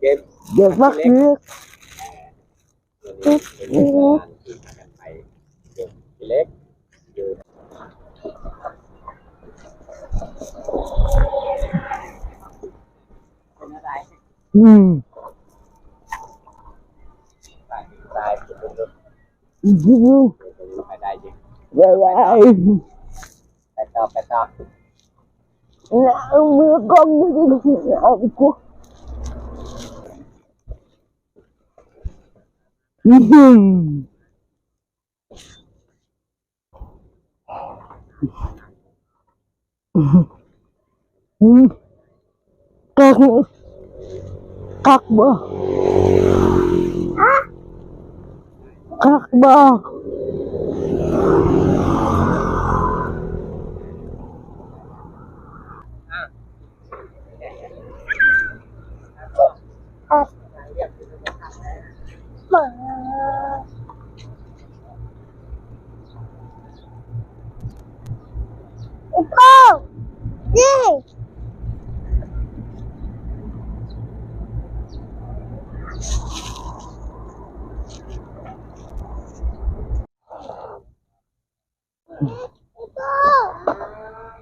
เก็บเดี๋ยวพักเลือกเก็บเล็กอยู่อืมตายตายสุดอืมๆไปได้จริงเดี๋ยวไอ้ไปต่อไปต่อเอามือกล้องไม่ได้เอากูอืม อืมกักกักบ่กักบ่ พ่อนี่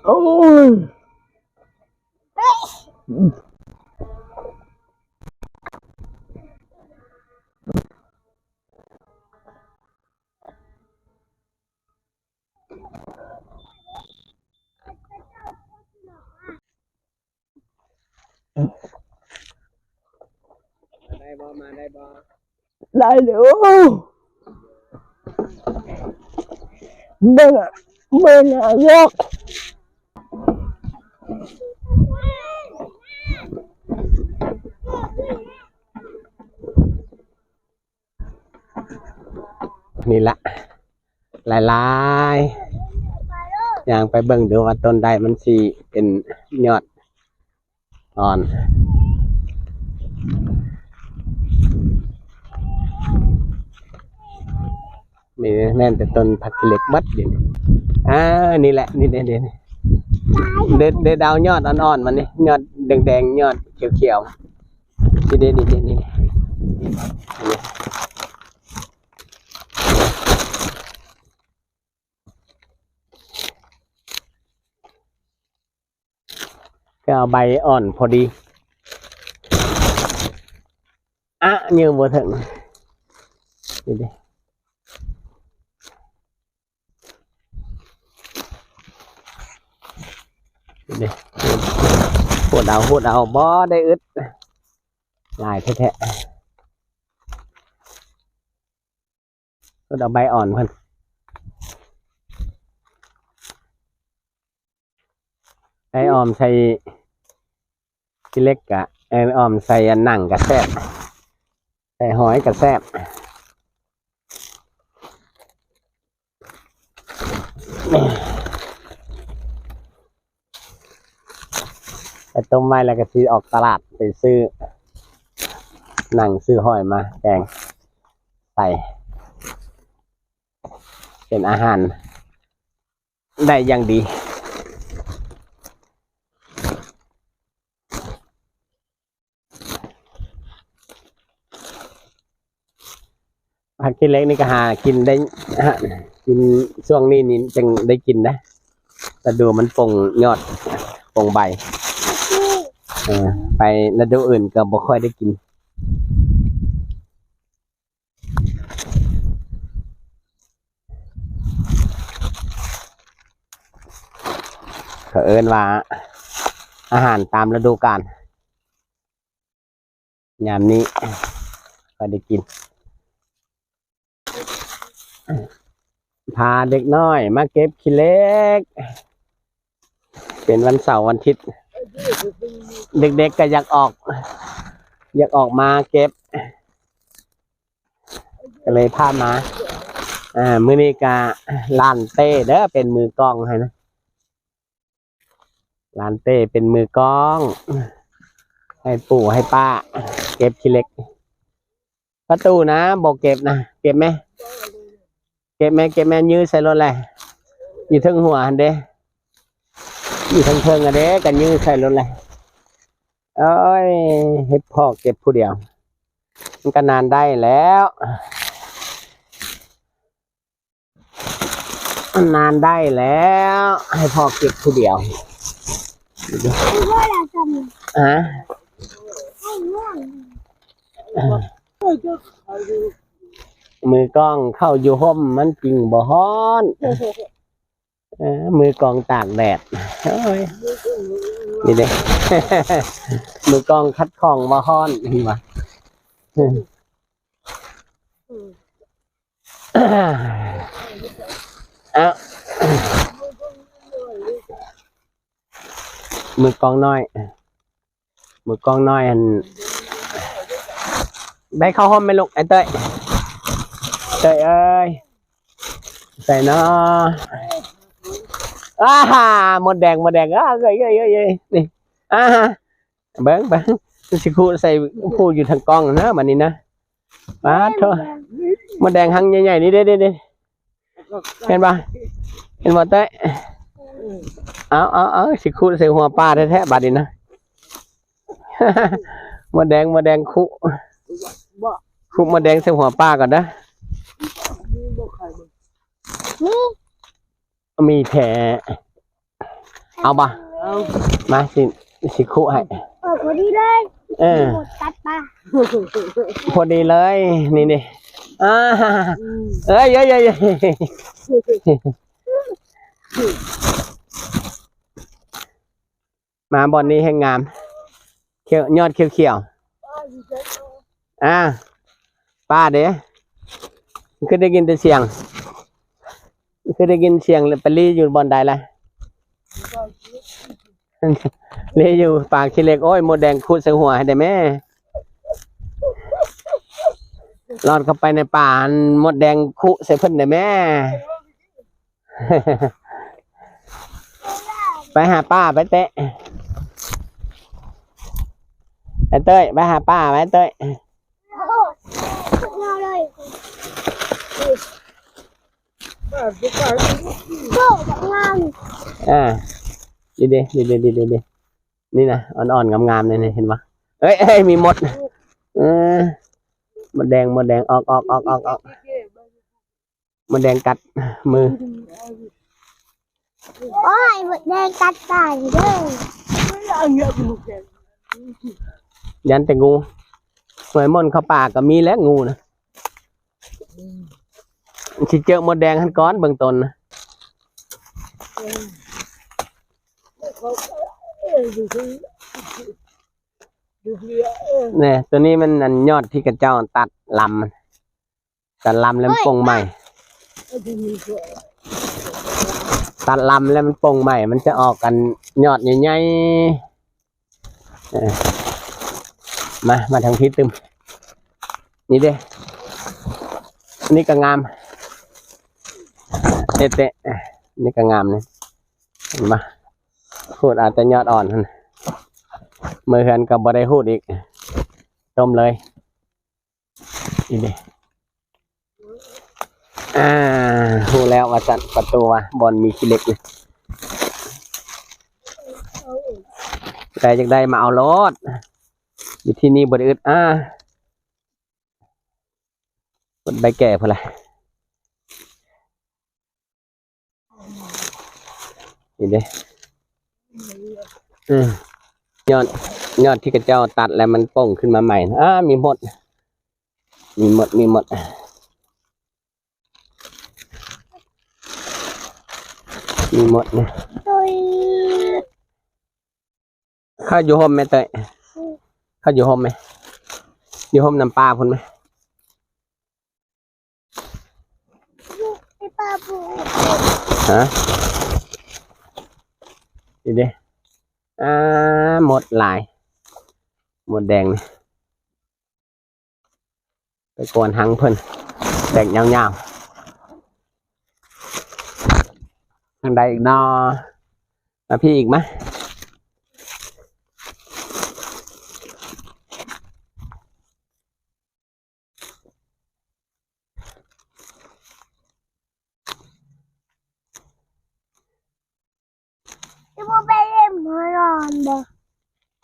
โอ้ยได้บ่มาได้บ่ได้เดี๋ยวเมื่อเมื่อ นี่ละหลายลายๆอย่างไปเบิ่งดูว่าต้นใดมันสีเป็นยอดอ่อนมีแม่นแต่ต้นผักเหล็กบัดอยู่นอ่านี่แหละนี่เด็ดเด็ดเด็ดเดดาวยอดอ่อนๆมันนี่ยอดแดงๆยอดเขียวๆนี่เด็ดนี่เด็ดนี่นี่ ก็เอาใบอ่อนพอดีอะยืมบ่ถึงนี่เด็เดี๋ยวปวดเอาปวดเอาบ่ได้อึดลายแท้ๆก็เอาใบอ่อนเพิ่น ไอ้ออมใส่ที่เล็กกะไอ้ออมใส่อันหนังกะแซบใส่หอยกะแซบไปต้มไว้แล้วก็ซื้อออกตลาดไปซื้อหนังซื้อหอยมาแกงใส่เป็นอาหาร ได้อย่างดี ผักกินเล็กนี่ก็หากินได้ฮะกินช่วงนี้นี่จึงได้กินนะแต่ดูมันปงยอดปงใบเออไปฤดูอื่นก็บ่ค่อยได้กิน เขาเอิ้นว่า อาหารตามฤดูกาลยามนี้ก็ได้กิน พาเด็กน้อย มาเก็บขี้เล็ก เป็นวันเสาร์วันอาทิตย์ เด็กๆก็อยากออก อยากออกมาเก็บ ก็เลยพามา อ่า มือนี้ก็ลานเต้เด้อเป็นมือกล้องให้นะลานเต้เป็นมือกล้อง ให้ปู่ให้ป้า เก็บขี้เล็ก ประตูนะบอกเก็บนะ เก็บไหม เก็บไหมเก็บไหมยื้อใส่รถเลยอยู่เทึงหัวหันเด้อยู่เทึงเทิงๆอะเด้กันยื้อใส่รถเลยเอ้ยให้พ่อเก็บผู้เดียว มันก็นานได้แล้วมันนานได้แล้ว ให้พ่อเก็บผู้เดียวไม่ว่าเราทำอะให้ง่วง มือกล้องเข้าอยู่ห่มมันจริงบ่ฮ้อนเออมือกล้องตากแดดเอ้ยนี่เด้ มือกล้องคัดของบ่ฮ้อนเห็นปะเอ้ามือกล้องน้อย มือกล้องน้อยอันได้เข้าห้องไหมลูกไอ้เต้ย เต้ยเอ้ยใส่เนาะอ้าฮ่าหมดแดงหมดแดงอ้าเอ้ยเอ้ยเอ้ยเอ้ยนี่อ่าเบิ้งเบิ้งสิคูใส่พูดอยู่ทางกล้องนะมันนี้นะป้าดเถอะหมดแดงหังใหญ่ๆนี่เด้เด้เด้เห็นปะเห็นบ่เต้เอาเอาเอาสิคูใส่หัวป้าแท้ๆบัดนี้นะหมดแดงหมดแดงคุคุกมาแดงใส่หัวป้าก่อนนะ นี่มีแผลเอาปะมาสิสิคุให้เออพอดีเลยเออหมดตัดปลาพอดีเลย นี่นี่อ่าเอ้ยเอ้ยเอ้ยเอ้ยมาบอนนี้แห่งงามเขียวยอดเขียวเขียวๆอ่าป้าเด้ คือได้ยินแต่เสียง คือได้ยินเสียงไปรีอยู่บอนใดล่ะรีอยู่ปากขี้เหล็กโอ้ยหมดแดงคูดใส่หัวให้ได้แม่รอดเข้าไปในป่าอันหมดแดงคุใส่เพิ่นได้แม่ ไปหาป้าไปเตะไปเต้ยไปหาป้าไปเต้ย โอ้เงาเลย โซ่แบบงามอ่าดีดีดีดีดีดีดีนี่นะอ่อนๆงามๆเลยนี่เห็นปะเอ้ยเอ้ยมีมดเออมดแดงมดแดงออกออกออกออกออกมดแดงกัดมือโอ้ยมดแดงกัดตายเลยยันแต่งูหวยมนเข้าปาก็มีแล้วงูนะ สิเจอมดแดงหันก้อนเบื้องต้นนะเนี่ยตัวนี้มันอันยอดที่กระเจ้าตัดลำมันตัดลำแล้วมันปงใหม่ ตัดลำแล้วมันปงใหม่ มันจะออกกันยอดใหญ่ๆมา มาทางพี่ตึมนี่เด้นี่ก็งาม เตะเตะๆนี่ก็งามเนี่ยเห็นปะพูดอาจจะยอดอ่อนมือเฮือนกับบได้พูดอีกต้มเลยนี่เด้อ่าพูแล้วว่าจัดประตูว่ะบอลมีขี้เล็กเลยใครจะได้มาเอารถอยู่ที่นี่บริอึดอ่าบนใบแก่พอละ นี่เด้อืมยอดยอดที่กระเจ้าตัดแล้วมันโป่งขึ้นมาใหม่นะอ่ามีหมด มีหมดมีหมดมีหมดนะตุยเข้าอยู่ห่มไหมเตยเข้าอยู่ห่มไหมอยู่ห่มน้ำปลาพุ่นไหมไอ้ปลาบูฮะ ดีเด้อ่าหมดหลาย หมดแดงนี่ไปกวนหังเพิ่นแดงยาวๆทางใดอีกนอมาพี่อีกไหม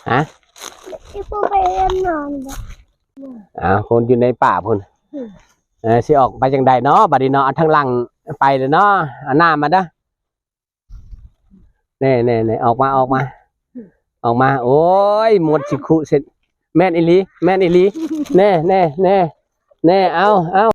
จะมาไปเล่นหมอนอนบ่ฮะนอนแบบอ่าคนอยู่ในป่าพุ่นเออสิออกไปจังใดเนาะบัดนี้เนาะเอาทางหลังไปเลยเนาะเอาหน้ามาเด้อแน่แน่แน่ออกมาออกมา ออกมา โอ้ยหมดสิคุเสร็จแม่นอีหลีแม่นอีหลีแน่แน่แน่แน่เอาเอา